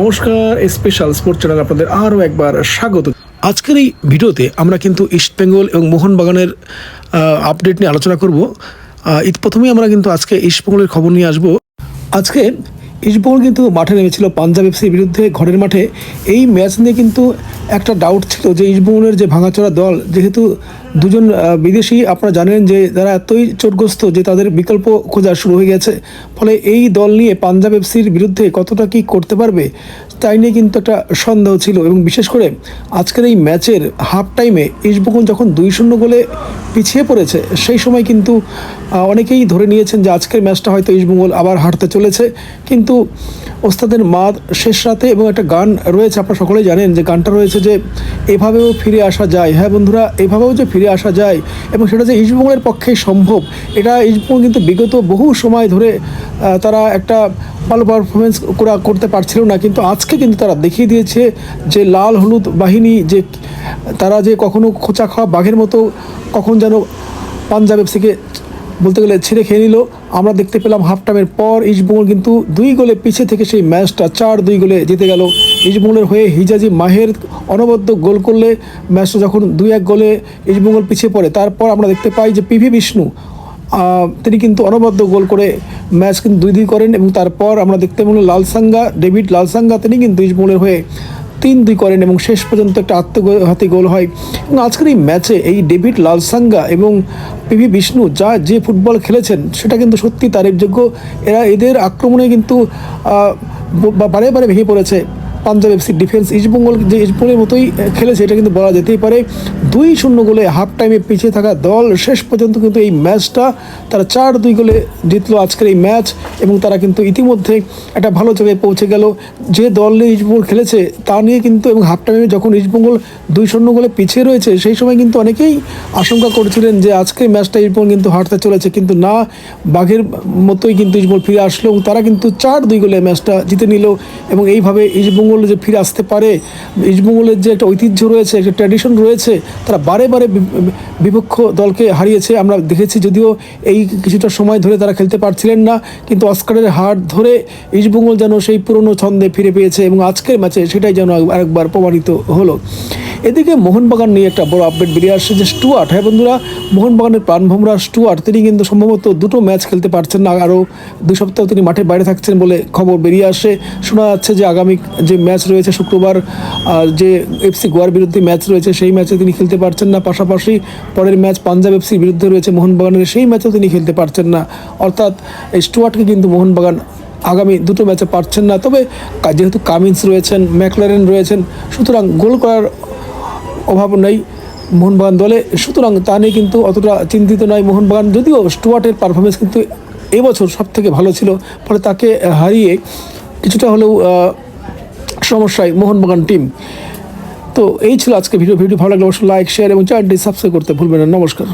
নমস্কার special sports channel আপনাদের আরও একবার স্বাগত। আজকের এই ভিডিওতে আমরা কিন্তু ইস্টবেঙ্গল এবং মোহনবাগানের আপডেট নিয়ে আলোচনা করব। ঈদ প্রথমেই আমরা কিন্তু আজকে ইস্টবেঙ্গলের খবর নিয়ে আসব। আজকে ইস্টবেঙ্গল কিন্তু মাঠে নেমেছিল পাঞ্জাব এফসির বিরুদ্ধে ঘরের মাঠে। এই ম্যাচ নিয়ে কিন্তু একটা ডাউট ছিল যে ইস্টবেঙ্গলের যে ভাঙাচোরা দল, যেহেতু দুজন বিদেশি আপনারা জানেন যে তারা এতই চোটগ্রস্ত যে তাদের বিকল্প খোঁজা শুরু হয়ে গেছে। ফলে এই দল নিয়ে পাঞ্জাব এফসির বিরুদ্ধে কতটা কি করতে পারবে, তাই নিয়ে কিন্তু একটা সন্দেহ ছিল এবং বিশেষ করে আজকের এই ম্যাচের হাফ টাইমে ইস্টবেঙ্গল যখন দুই শূন্য গোলে পিছিয়ে পড়েছে, সেই সময় কিন্তু অনেকেই ধরে নিয়েছেন যে আজকের ম্যাচটা হয়তো ইস্টবেঙ্গল আবার হারতে চলেছে। কিন্তু ওস্তাদের মাদ শেষ রাতে এবং একটা গান রয়েছে, আপনারা সকলেই জানেন যে গানটা রয়েছে যে, এভাবেও ফিরে আসা যায়। হ্যাঁ বন্ধুরা, এভাবেও যে ফিরে আসা যায় এবং সেটা যে ইস্টবেঙ্গলের পক্ষে সম্ভব, এটা ইস্টবেঙ্গল কিন্তু বিগত বহু সময় ধরে তারা একটা ভালো পারফরমেন্স করা, করতে পারছিল না। কিন্তু আজকে কিন্তু তারা দেখিয়ে দিয়েছে যে লাল হলুদ বাহিনী যে, তারা যে কখনো খোঁচা খাওয়া বাঘের মতো কখন যেন পাঞ্জাব এফসিকে বলতে গেলে ছিঁড়ে খেয়ে নিল। আমরা দেখতে পেলাম হাফ টাইমের পর ইস্টবেঙ্গল কিন্তু দুই গোলে পিছিয়ে থেকে সেই ম্যাচটা চার দুই গোলে জিতে গেল। ইস্টবেঙ্গলের হয়ে হিজাজি মাহের অনবদ্য গোল করলে ম্যাচটা যখন দুই এক গোলে ইস্টবেঙ্গল পিছিয়ে পড়ে, তারপর আমরা দেখতে পাই যে পিভি বিষ্ণু তিনি কিন্তু অনবদ্য গোল করে ম্যাচ কিন্তু দুই দুই করেন এবং তারপর আমরা দেখতে পেলাম লালসাঙ্গা, ডেভিড লালসাঙ্গা, তিনি কিন্তু ইস্টবেঙ্গলের হয়ে তিন দুই করেন এবং শেষ পর্যন্ত একটা আত্মঘাতী গোল হয়। এবং আজকের এই ম্যাচে এই ডেভিড লালসাঙ্গা এবং পিভি বিষ্ণু যা যে ফুটবল খেলেছেন, সেটা কিন্তু সত্যি তারিফযোগ্য এরা এদের আক্রমণে কিন্তু বারে বারে ভেঙে পড়েছে। পাঞ্জাব এফসি ডিফেন্স ইস্টবেঙ্গল যে ইস্টবেঙ্গলের মতোই খেলেছে, এটা কিন্তু বলা যেতেই পারে। দুই শূন্য গোলে হাফ টাইমে পিছিয়ে থাকা দল শেষ পর্যন্ত কিন্তু এই ম্যাচটা তারা চার দুই গোলে জিতলো আজকের এই ম্যাচ এবং তারা কিন্তু ইতিমধ্যে একটা ভালো জায়গায় পৌঁছে গেল। যে দল নিয়ে ইস্টবেঙ্গল খেলেছে, তা নিয়ে কিন্তু এবং হাফ টাইমে যখন ইস্টবেঙ্গল দুই শূন্য গোলে পিছিয়ে রয়েছে, সেই সময় কিন্তু অনেকেই আশঙ্কা করেছিলেন যে আজকের ম্যাচটা ইস্টবেঙ্গল কিন্তু হারতে চলেছে, কিন্তু না, বাঘের মতোই কিন্তু ইস্টবেঙ্গল ফিরে আসলো এবং তারা কিন্তু চার দুই গোলে ম্যাচটা জিতে নিল এবং এইভাবে ইস্টবেঙ্গল যে ফিরে আসতে পারে ইস্টবেঙ্গলের যে একটা ঐতিহ্য রয়েছে, একটা ট্র্যাডিশন রয়েছে, তারা বারে বারে বিপক্ষ দলকে হারিয়েছে। আমরা দেখেছি যদিও এই কিছুটা সময় ধরে তারা খেলতে পারছিলেন না, কিন্তু অস্কারের হার ধরে ইস্টবেঙ্গল যেন সেই পুরনো ছন্দে ফিরে পেয়েছে এবং আজকের ম্যাচে সেটাই যেন আরেকবার প্রমাণিত হলো। এদিকে মোহনবাগান নিয়ে একটা বড় আপডেট বেরিয়ে আসছে যে স্টুয়ার্ট। হ্যাঁ বন্ধুরা, মোহনবাগানের প্রাণভোমরা স্টুয়ার্ট, তিনি কিন্তু সম্ভবত দুটো ম্যাচ খেলতে পারছেন না, আরও দুই সপ্তাহ তিনি মাঠে বাইরে থাকছেন বলে খবর বেরিয়ে আসে। শোনা যাচ্ছে যে আগামী যে ম্যাচ রয়েছে শুক্রবার যে এফসি গোয়ার বিরুদ্ধে ম্যাচ রয়েছে, সেই ম্যাচে তিনি খেলতে পারছেন না। পাশাপাশি পরের ম্যাচ পাঞ্জাব এফসির বিরুদ্ধে রয়েছে মোহনবাগানের, সেই ম্যাচেও তিনি খেলতে পারছেন না। অর্থাৎ এই স্টুয়ার্টকে কিন্তু মোহনবাগান আগামী দুটো ম্যাচে পারছেন না। তবে যেহেতু কামিন্স রয়েছেন ম্যাকলারেন রয়েছেন, সুতরাং গোল করার অভাব নেই মোহনবাগান দলে। সুতরাং তা নিয়ে কিন্তু অতটা চিন্তিত নয় মোহনবাগান। যদিও স্টুয়ার্টের পারফরমেন্স কিন্তু এবছর সব থেকে ভালো ছিল, ফলে তাকে হারিয়ে কিছুটা হলেও সমস্যায় মোহনবাগান টিম তো এই ছিল আজকে ভিডিও ভিডিও ভালো লাগলে অবশ্যই লাইক শেয়ার এবং চ্যানেলটি সাবস্ক্রাইব করতে ভুলবেন না। নমস্কার।